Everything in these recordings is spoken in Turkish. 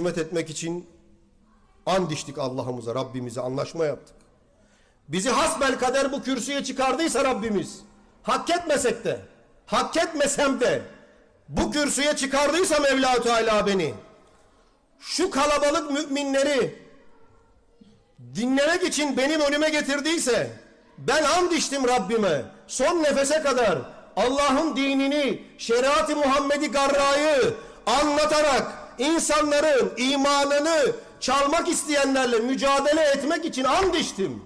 hizmet etmek için and içtik Allah'ımıza, Rabbimize anlaşma yaptık. Bizi hasbel kader bu kürsüye çıkardıysa Rabbimiz, hak etmesek de, hak etmesem de, bu kürsüye çıkardıysa Mevla Teala beni, şu kalabalık müminleri dinlemek için benim önüme getirdiyse, ben and içtim Rabbime, son nefese kadar Allah'ın dinini, şeriat-ı Muhammed'i garrayı anlatarak insanların imanını çalmak isteyenlerle mücadele etmek için and içtim.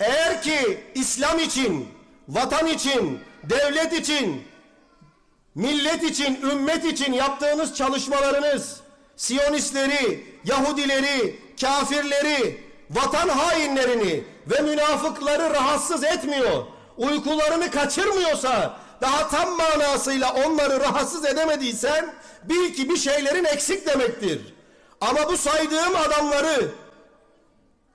Eğer ki İslam için, vatan için, devlet için, millet için, ümmet için yaptığınız çalışmalarınız, Siyonistleri, Yahudileri, kafirleri, vatan hainlerini ve münafıkları rahatsız etmiyor, uykularını kaçırmıyorsa, daha tam manasıyla onları rahatsız edemediysen, bil ki bir şeylerin eksik demektir. Ama bu saydığım adamları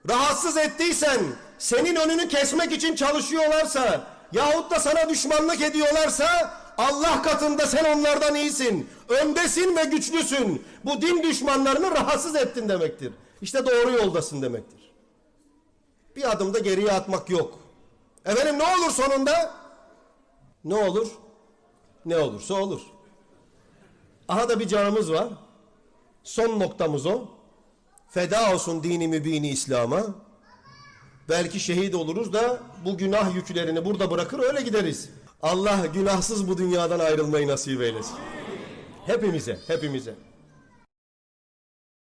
rahatsız ettiysen, senin önünü kesmek için çalışıyorlarsa yahut da sana düşmanlık ediyorlarsa Allah katında sen onlardan iyisin. Öndesin ve güçlüsün. Bu din düşmanlarını rahatsız ettin demektir. İşte doğru yoldasın demektir. Bir adım da geriye atmak yok. Efendim ne olur sonunda? Ne olur? Ne olursa olur. Aha da bir canımız var. Son noktamız o. Feda olsun dini mübini İslam'a. Belki şehit oluruz da bu günah yüklerini burada bırakır öyle gideriz. Allah günahsız bu dünyadan ayrılmayı nasip eylesin. Hepimize, hepimize.